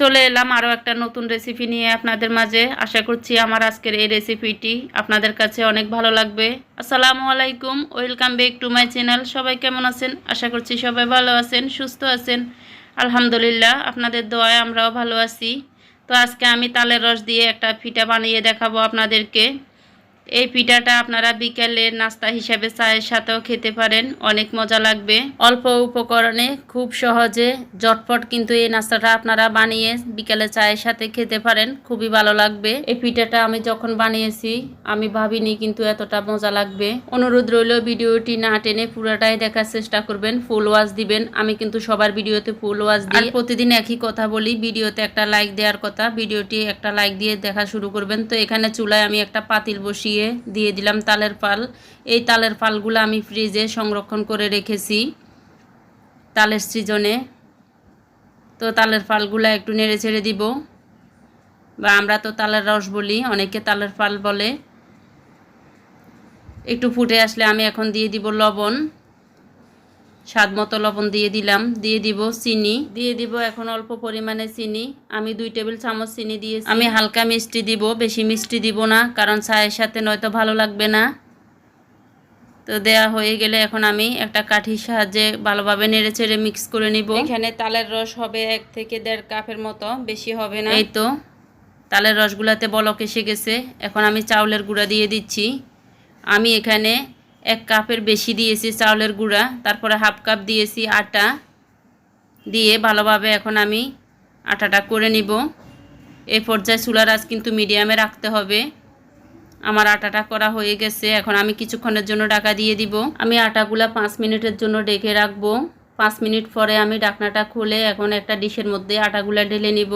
চলে এলাম আরও একটা নতুন রেসিপি নিয়ে আপনাদের মাঝে। আশা করছি আমার আজকের এই রেসিপিটি আপনাদের কাছে অনেক ভালো লাগবে। আসসালামু আলাইকুম, welcome back to my channel. সবাই কেমন আছেন? আশা করছি সবাই ভালো আছেন, সুস্থ আছেন। আলহামদুলিল্লাহ, আপনাদের দোয়ায় আমরাও ভালো আছি। তো আজকে আমি তালের রস দিয়ে একটা ফিটা বানিয়ে দেখাবো আপনাদেরকে। এই পিঠাটা আপনারা বিকেলে নাস্তা হিসাবে চায়ের সাথেও খেতে পারেন, অনেক মজা লাগবে। অল্প উপকরণে খুব সহজে জটপট কিন্তু এই নাস্তাটা আপনারা বানিয়ে বিকেলে চায়ের সাথে খেতে পারেন, খুবই ভালো লাগবে। এই পিঠাটা আমি যখন বানিয়েছি, আমি ভাবিনি কিন্তু এতটা মজা লাগবে। অনুরোধ রইল, ভিডিওটি না টেনে পুরোটাই দেখার চেষ্টা করবেন, ফুল ওয়াশ দিবেন। আমি কিন্তু সবার ভিডিওতে ফুল ওয়াশ দিই। প্রতিদিন একই কথা বলি, ভিডিওতে একটা লাইক দেওয়ার কথা, ভিডিওটি একটা লাইক দিয়ে দেখা শুরু করবেন। তো এখানে চুলায় আমি একটা পাতিল বসিয়ে দিয়ে দিলাম তালের পাল। এই তালের পালগুলো আমি ফ্রিজে সংরক্ষণ করে রেখেছি তালের সিজনে। তো তালের পালগুলো একটু নেড়ে ছেড়ে দিব। বা আমরা তো তালের রস বলি, অনেকে তালের পাল বলে। একটু ফুটে আসলে আমি এখন দিয়ে দিব লবণ। স্বাদ মতো লবণ দিয়ে দিলাম দিয়ে দিব চিনি। দিয়ে দিব এখন অল্প পরিমাণে চিনি। আমি দুই টেবিল চামচ চিনি দিয়েছি। আমি হালকা মিষ্টি দিব বেশি মিষ্টি দিব না কারণ চায়ের সাথে নয়তো ভালো লাগবে না। তো দেয়া হয়ে গেলে এখন আমি একটা কাঠির সাহায্যে ভালোভাবে নেড়ে চেড়ে মিক্স করে নিব। এখানে তালের রস হবে এক থেকে দেড় কাপের মতো বেশি হবে না। এই তো তালের রসগুলাতে বলক এসে গেছে। এখন আমি চাউলের গুঁড়া দিয়ে দিচ্ছি। আমি এখানে এক কাপের বেশি দিয়েছি চাউলের গুঁড়া, তারপরে হাফ কাপ দিয়েছি আটা দিয়ে ভালোভাবে এখন আমি আটাটা করে নিব। এই পর্যায়ে চুলার আজ কিন্তু মিডিয়ামে রাখতে হবে। আমার আটাটা করা হয়ে গেছে, এখন আমি কিছুক্ষণের জন্য ডাকা দিয়ে দিব। আমি আটাগুলা পাঁচ মিনিটের জন্য ডেকে রাখব। পাঁচ মিনিট পরে আমি ডাকনাটা খুলে এখন একটা ডিশের মধ্যে আটাগুলা ঢেলে নিব।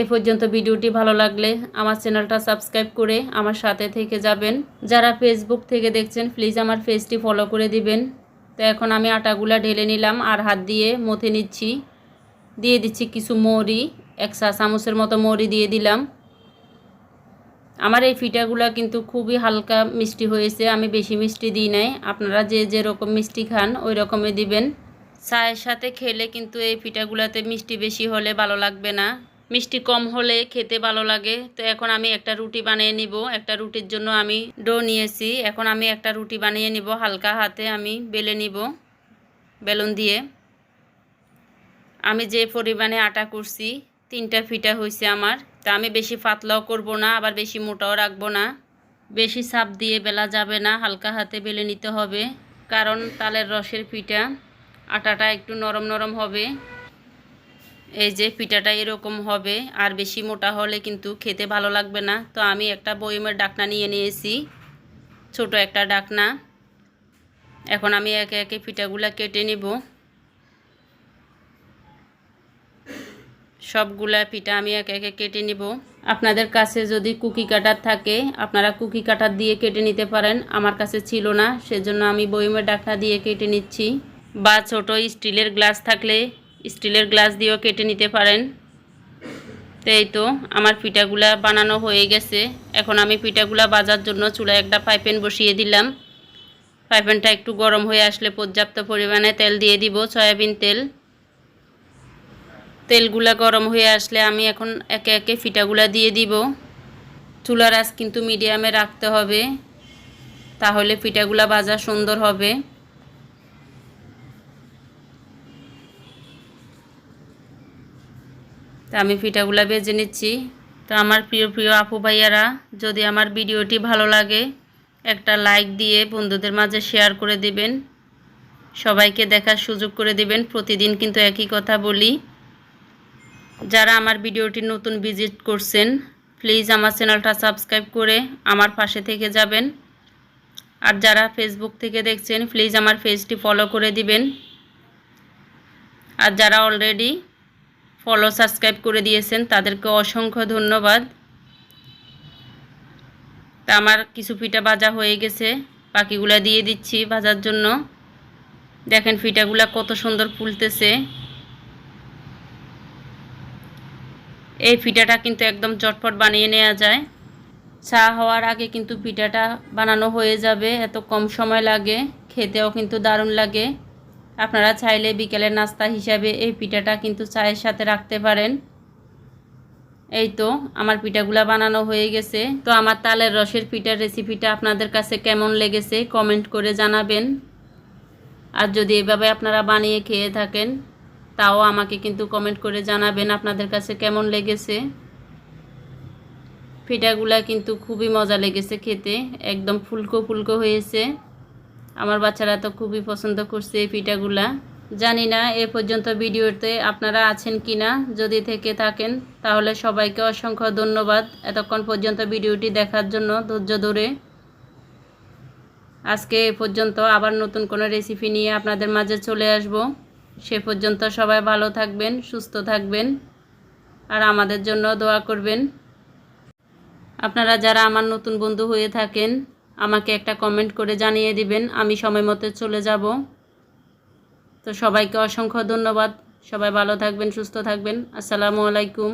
এ পর্যন্ত ভিডিওটি ভালো লাগলে আমার চ্যানেলটা সাবস্ক্রাইব করে আমার সাথে থেকে যাবেন। যারা ফেসবুক থেকে দেখছেন প্লিজ আমার পেজটি ফলো করে দিবেন। তো এখন আমি আটাগুলা ঢেলে নিলাম আর হাত দিয়ে মথে নিচ্ছি। দিয়ে দিচ্ছি কিছু মৌরি, এক চা চামচের মতো মৌরি দিয়ে দিলাম। আমার এই ফিটাগুলো কিন্তু খুবই হালকা মিষ্টি হয়েছে, আমি বেশি মিষ্টি দিই নাই। আপনারা যে যেরকম মিষ্টি খান, ওই রকমই দিবেন। চায়ের সাথে খেলে কিন্তু এই পিঠাগুলোতে মিষ্টি বেশি হলে ভালো লাগবে না। মিষ্টি কম হলে খেতে ভালো লাগে। তো এখন আমি একটা রুটি বানিয়ে নিব। একটা রুটির জন্য আমি ডো নিয়েছি। এখন আমি একটা রুটি বানিয়ে নিব হালকা হাতে আমি বেলে নিব বেলুন দিয়ে। আমি যে পরিমাণে আটা করছি, তিনটা ফিটা হয়েছে আমার। তা আমি বেশি পাতলাও করব না, আবার বেশি মোটাও রাখব না। বেশি চাপ দিয়ে বেলা যাবে না, হালকা হাতে বেলে নিতে হবে। কারণ তালের রসের পিঠা আটাটা একটু নরম নরম হবে। এই যে পিঠাটা এরকম হবে, আর বেশি মোটা হলে কিন্তু খেতে ভালো লাগবে না। তো আমি একটা বয়মের ডাকনা নিয়ে নিয়েছি, ছোট একটা ডাকনা। এখন আমি একে একে পিঠাগুলা কেটে নিব। সবগুলা পিঠা আমি একে একে কেটে নিব। আপনাদের কাছে যদি কুকি কাটার থাকে, আপনারা কুকি কাটার দিয়ে কেটে নিতে পারেন। আমার কাছে ছিল না, সেজন্য আমি বয়মের ডাকনা দিয়ে কেটে নিচ্ছি। বা ছোট স্টিলের গ্লাস থাকলে স্টিলের গ্লাস দিয়েও কেটে নিতে পারেন। তো এই তো আমার পিঠাগুলা বানানো হয়ে গেছে। এখন আমি পিঠাগুলা বাজার জন্য চুলায় একটা পাইপেন বসিয়ে দিলাম। পাইপেনটা একটু গরম হয়ে আসলে পর্যাপ্ত পরিমাণে তেল দিয়ে দিব, সয়াবিন তেল। তেলগুলা গরম হয়ে আসলে আমি এখন একে একে পিঠাগুলা দিয়ে দিব। চুলার আঁচ কিন্তু মিডিয়ামে রাখতে হবে, তাহলে পিঠাগুলা ভাজা সুন্দর হবে। তা আমি পিঠাগুলা বেজে নিচ্ছি। তো আমার প্রিয় প্রিয় আপু ভাইয়ারা, যদি আমার ভিডিওটি ভালো লাগে, একটা লাইক দিয়ে বন্ধুদের মাঝে শেয়ার করে দিবেন। সবাইকে দেখার সুযোগ করে দিবেন। প্রতিদিন কিন্তু একই কথা বলি। যারা আমার ভিডিওটি নতুন ভিজিট করছেন, প্লিজ আমার চ্যানেলটা সাবস্ক্রাইব করে আমার পাশে থেকে যাবেন। আর যারা ফেসবুক থেকে দেখছেন, প্লিজ আমার পেজটি ফলো করে দিবেন। আর যারা অলরেডি ফলো সাবস্ক্রাইব করে দিয়েছেন। তাদেরকে অসংখ্য ধন্যবাদ। তা আমার কিছু পিঠা ভাজা হয়ে গেছে। বাকিগুলা দিয়ে দিচ্ছি ভাজার জন্য। দেখেন পিঠাগুলা কত সুন্দর ফুলতেছে। এই পিঠাটা কিন্তু একদম চটপট বানিয়ে নেওয়া যায়। চা হওয়ার আগে কিন্তু পিঠাটা বানানো হয়ে যাবে। এত কম সময় লাগে। খেতেও কিন্তু দারুণ লাগে। আপনারা চাইলে বিকেলের নাস্তা হিসাবে এই পিঠাটা কিন্তু চায়ের সাথে রাখতে পারেন। এই তো, আমার পিঠাগুলা বানানো হয়ে গেছে। তো আমার তালের রসের পিঠার রেসিপিটা আপনাদের কাছে কেমন লেগেছে কমেন্ট করে জানাবেন। আর যদি এভাবে আপনারা বানিয়ে খেয়ে থাকেন, তাও আমাকে কিন্তু কমেন্ট করে জানাবেন আপনাদের কাছে কেমন লেগেছে। পিঠাগুলা কিন্তু খুবই মজা লেগেছে খেতে, একদম ফুলকো ফুলকো হয়েছে। আমার বাচ্চারা তো খুবই পছন্দ করছে এই পিঠাগুলা। জানি না এ পর্যন্ত ভিডিওতে আপনারা আছেন কি না যদি থেকে থাকেন, তাহলে সবাইকে অসংখ্য ধন্যবাদ এতক্ষণ পর্যন্ত ভিডিওটি দেখার জন্য ধৈর্য ধরে। আজকে এ পর্যন্ত আবার নতুন কোনো রেসিপি নিয়ে আপনাদের মাঝে চলে আসব। সে পর্যন্ত সবাই ভালো থাকবেন, সুস্থ থাকবেন, আর আমাদের জন্য দোয়া করবেন। আপনারা যারা আমার নতুন বন্ধু হয়ে থাকেন আমাকে একটা কমেন্ট করে জানিয়ে দিবেন, আমি সময় মতো চলে যাব। তো সবাইকে অসংখ্য ধন্যবাদ। সবাই ভালো থাকবেন, সুস্থ থাকবেন। আসসালামু আলাইকুম।